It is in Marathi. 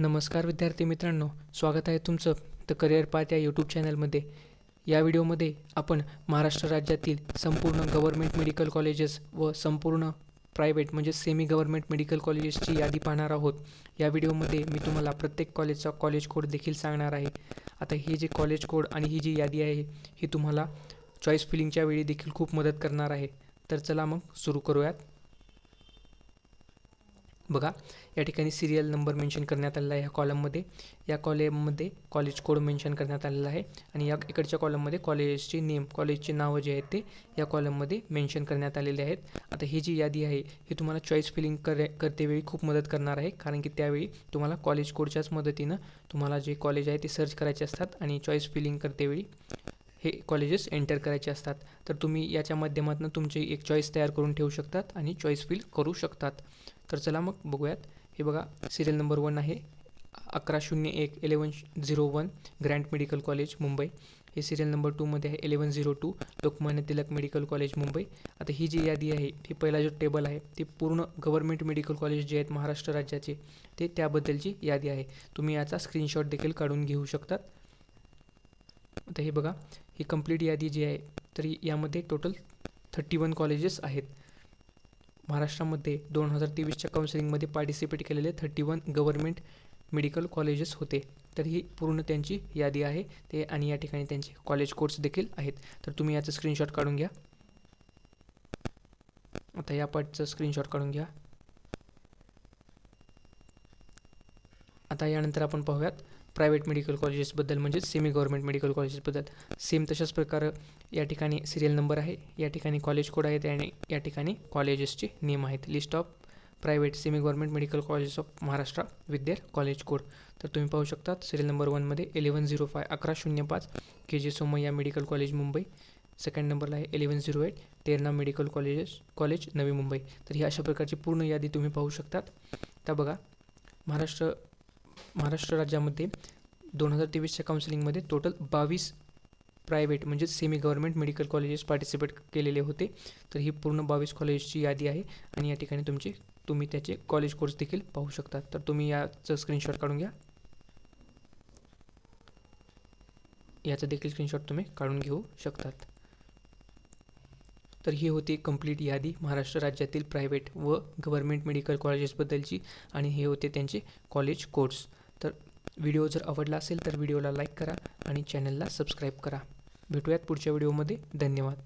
नमस्कार विद्यार्थी मित्रांनो स्वागत आहे तुमचं द करिअर पाथ या यूट्यूब चॅनलमध्ये या व्हिडिओमध्ये आपण महाराष्ट्र राज्यातील संपूर्ण गव्हर्मेंट मेडिकल कॉलेजेस व संपूर्ण प्रायव्हेट म्हणजे सेमी गव्हर्मेंट मेडिकल कॉलेजेसची यादी पाहणार आहोत. या व्हिडिओमध्ये मी तुम्हाला प्रत्येक कॉलेजचा कॉलेज कोड देखील सांगणार आहे. आता ही जे कॉलेज कोड आणि ही जी यादी आहे ही तुम्हाला चॉईस फिलिंगच्या वेळी देखील खूप मदत करणार आहे. तर चला मग सुरू करूयात. बघा या ठिकाणी सिरियल नंबर मेन्शन करण्यात आलेला आहे ह्या कॉलममध्ये या कॉलममध्ये कॉलेज कोड मेन्शन करण्यात आलेला आहे आणि या इकडच्या कॉलममध्ये कॉलेजचे नेम कॉलेजचे नावं जे आहेत ते या कॉलममध्ये मेन्शन करण्यात आलेले आहेत. आता ही जी यादी आहे ही तुम्हाला चॉईस फिलिंग कर करतेवेळी खूप मदत करणार आहे. कारण की त्यावेळी तुम्हाला कॉलेज कोडच्याच मदतीनं तुम्हाला जे कॉलेज आहे ते सर्च करायचे असतात आणि चॉईस फिलिंग करतेवेळी हे कॉलेजेस एंटर करायचे असतात. तर तुम्ही याच्या माध्यमातून तुमची एक चॉईस तयार करून ठेवू शकतात आणि चॉईस फिल करू शकतात. तर चला मग बघूयात. हे बघा सिरियल नंबर वन आहे. अकरा शून्य एक eleven zero one grand medical college Mumbai. हे सिरियल नंबर टूमध्ये आहे eleven zero two Lokmanya Tilak medical college Mumbai. आता ही जी यादी आहे ही पहिला जो टेबल आहे ती पूर्ण गव्हर्मेंट मेडिकल कॉलेज जे आहेत महाराष्ट्र राज्याचे ते त्याबद्दलची यादी आहे. तुम्ही याचा स्क्रीनशॉट देखील काढून घेऊ शकतात. आता हे बघा ही कंप्लीट यादी जी आहे तरी यामध्ये टोटल थर्टी वन कॉलेजेस आहेत. महाराष्ट्रामध्ये दोन हजार तेवीसच्या काउन्सिलिंगमध्ये पार्टिसिपेट केलेले thirty one government medical colleges होते. तर ही पूर्ण त्यांची यादी आहे. ते आणि या ठिकाणी त्यांचे कॉलेज कोर्स देखील आहेत. तर तुम्ही याचं स्क्रीनशॉट काढून घ्या. आता या पार्टचं स्क्रीनशॉट काढून घ्या. आता यानंतर आपण पाहूयात. प्रायव्हेट मेडिकल कॉलेजेसबद्दल म्हणजेच सेमी गव्हर्मेंट मेडिकल कॉलेजेसबद्दल सेम तशाच प्रकारे या ठिकाणी सिरियल नंबर आहे. या ठिकाणी कॉलेज कोड आहेत आणि या ठिकाणी कॉलेजेसचे नेम आहेत. List of private semi government medical colleges of Maharashtra with their college code तर तुम्ही पाहू शकता सिरियल नंबर वनमध्ये इलेवन झिरो फाय अकरा शून्य पाच K J Somaiya medical college Mumbai. Second नंबरला आहे eleven zero eight Terna medical colleges college Navi Mumbai. तर ही अशा प्रकारची पूर्ण यादी तुम्ही पाहू शकतात. तर बघा महाराष्ट्र महाराष्ट्र राज्यामध्ये दोन हजार तेवीसच्या काउन्सिलिंगमध्ये टोटल बावीस प्रायव्हेट म्हणजेच semi government medical colleges participate केलेले होते. तर ही पूर्ण बावीस कॉलेजची यादी आहे आणि या ठिकाणी तुमचे तुम्ही त्याचे कॉलेज कोर्स देखील पाहू शकता. तर तुम्ही याचं स्क्रीनशॉट काढून घ्या. याचं देखील स्क्रीनशॉट तुम्ही काढून घेऊ शकतात. तर ही होती कंप्लीट यादी महाराष्ट्र राज्यातील प्रायव्हेट व गव्हर्मेंट मेडिकल कॉलेजेसबद्दलची आणि हे होते त्यांचे कॉलेज कोर्स तर व्हिडिओ जर आवडला असेल तर व्हिडिओला लाईक करा आणि चॅनलला सबस्क्राईब करा. भेटूयात पुढच्या व्हिडिओमध्ये धन्यवाद.